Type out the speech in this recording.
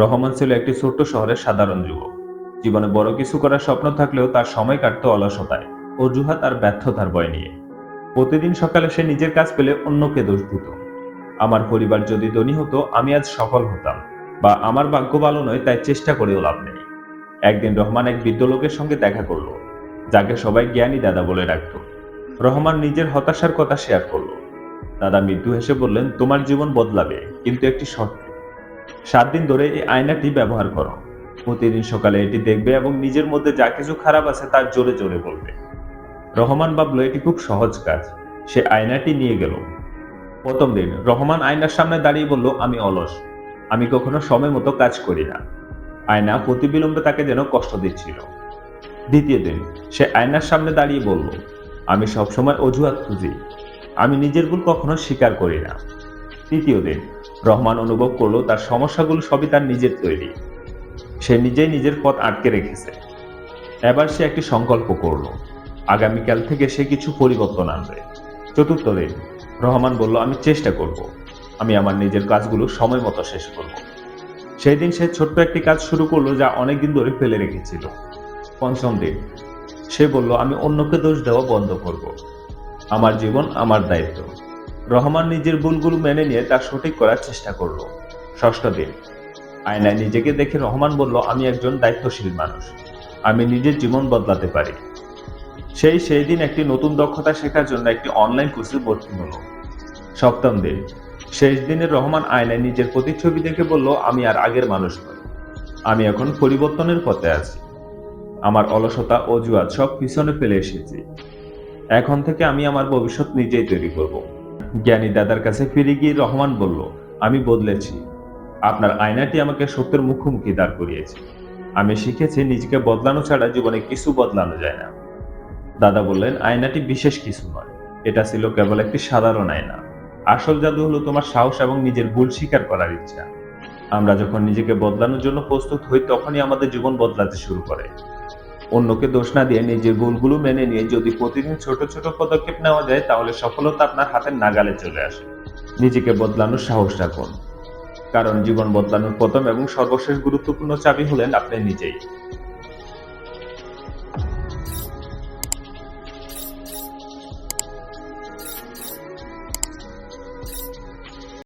রহমান ছিল একটি ছোট্ট শহরের সাধারণ যুবক। জীবনে বড় কিছু করার স্বপ্ন থাকলেও তার সময় কাটত অলসতায়, অজুহাত আর ব্যর্থতার ভয় নিয়ে। প্রতিদিন সকালে সে নিজের কাজ পেলে অন্যকে দোষ দিত। আমার পরিবার যদি ধনী হতো, আমি আজ সফল হতাম, বা আমার ভাগ্য ভালো নয়, তাই চেষ্টা করেও লাভ নেই। একদিন রহমান এক বৃদ্ধ লোকের সঙ্গে দেখা করল, যাকে সবাই জ্ঞানী দাদা বলে ডাকত। রহমান নিজের হতাশার কথা শেয়ার করল। দাদা মৃত্যু হেসে বললেন, তোমার জীবন বদলাবে, কিন্তু একটি শর্তে সাত দিন ধরে এই আয়নাটি ব্যবহার করো। প্রতিদিন সকালে এটি দেখবে এবং নিজের মধ্যে যা কিছু খারাপ আছে তার জোরে জোরে বলবে। রহমান ভাবলো, এটি খুব সহজ কাজ। সে আয়নাটি নিয়ে গেল। প্রথম দিন রহমান আয়নার সামনে দাঁড়িয়ে বলল, আমি অলস। আমি কখনো সময় মতো কাজ করি না। আয়না প্রতিবিলম্বে তাকে যেন কষ্ট দিচ্ছিল। দ্বিতীয় দিন সে আয়নার সামনে দাঁড়িয়ে বলল, আমি সবসময় অজুহাত খুঁজি। আমি নিজের ভুল কখনো স্বীকার করি না। তৃতীয় দিন রহমান অনুভব করল, তার সমস্যাগুলো সবই তার নিজের তৈরি। সে নিজেই নিজের পথ আটকে রেখেছে। এবার সে একটি সংকল্প করল। আগামীকাল থেকে সে কিছু পরিবর্তন আনবে। চতুর্থ দিন, রহমান বলল, আমি চেষ্টা করব। আমি আমার নিজের কাজগুলো সময় মতো শেষ করব। সেই দিন সে ছোট্ট একটি কাজ শুরু করল, যা অনেকদিন ধরে ফেলে রেখেছিল। পঞ্চম দিন, সে বলল, আমি অন্যকে দোষ দেওয়া বন্ধ করব। আমার জীবন আমার দায়িত্ব। রহমান নিজের ভুলগুলো মেনে নিয়ে তা সঠিক করার চেষ্টা করল। ষষ্ঠ দিন। আয়নায় নিজেকে দেখে রহমান বলল, আমি একজন দায়িত্বশীল মানুষ। আমি নিজের জীবন বদলাতে পারি। সেই সেই দিন একটি নতুন দক্ষতা শেখার জন্য একটি অনলাইন কোর্সে ভর্তি হলো। সপ্তম দিন। শেষ দিনে রহমান আয়নায় নিজের প্রতিচ্ছবি দেখে বলল, আমি আর আগের মানুষ নই। আমি এখন পরিবর্তনের পথে আছি। আমার অলসতা, অজুহাত সব পিছনে ফেলে এসেছি। এখন থেকে আমি আমার ভবিষ্যৎ নিজেই তৈরি করব। জ্ঞানী দাদার কাছে ফিরে গিয়ে রহমান বলল, আমি বদলেছি। আপনার আয়নাটি আমাকে সত্যের মুখোমুখি দাঁড় করিয়েছে। আমি শিখেছি নিজেকে বদলানো ছাড়া জীবনে কিছু বদলানো যায় না। দাদা বললেন, আয়নাটি বিশেষ কিছু নয়। এটা ছিল কেবল একটি সাধারণ আয়না। আসল জাদু হলো তোমার সাহস এবং নিজের ভুল স্বীকার করার ইচ্ছা। আমরা যখন নিজেকে বদলানোর জন্য প্রস্তুত হই, তখনই আমাদের জীবন বদলাতে শুরু করে। অন্যকে দোষ না দিয়ে নিজের ভুলগুলো মেনে নিয়ে যদি প্রতিদিন ছোট ছোট পদক্ষেপ নেওয়া যায়, তাহলে সফলতা আপনার হাতের নাগালে চলে আসে। নিজেকে বদলানোর সাহস রাখুন। কারণ জীবন বদলানোর প্রথম এবং সর্বশেষ গুরুত্বপূর্ণ চাবি হলেন আপনি নিজেই।